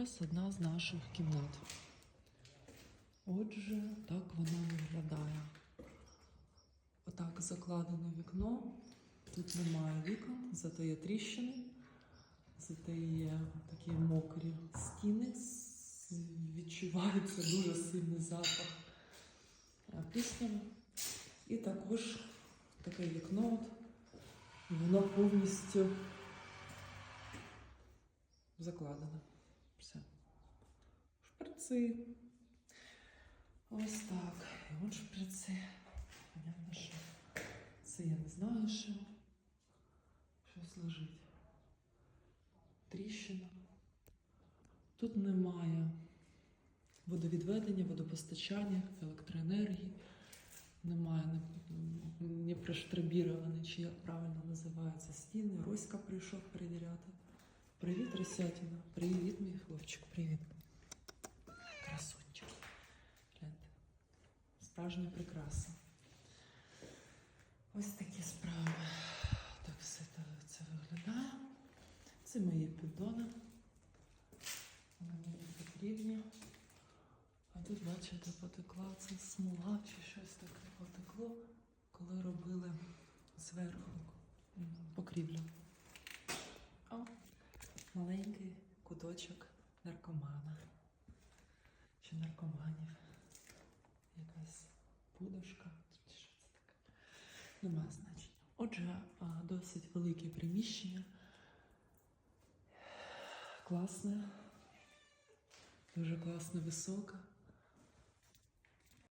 зараз одна з наших кімнат. Отже, так вона виглядає. Отак закладене вікно. Тут немає вікон, зате є тріщини, зате є такі мокрі стіни. Відчувається дуже сильний запах плісняви. І також таке вікно. Воно повністю закладено. Все. Шприци. Ось так. І от шприци. Понятно, що це я не знаю, що щось лежить. Тріщина. Тут немає водовідведення, водопостачання, електроенергії. Немає ні проштробіровані, чи як правильно називаються стіни. Роська прийшов перевіряти. Привіт, Росятіна. Привіт, мій хлопчик, привіт. Красунчик. Гляньте. Справжня прикраса. Ось такі справи. Так все це, виглядає. Це мої піддони. Вони мені потрібні. А тут, бачите, потекла це смола чи щось таке потекло, коли робили зверху покрівлю. Маленький куточок наркомана. Чи наркоманів. Якась подушка. Чи що це таке? Нема значення. Отже, досить велике приміщення. Класне. Дуже класно висока.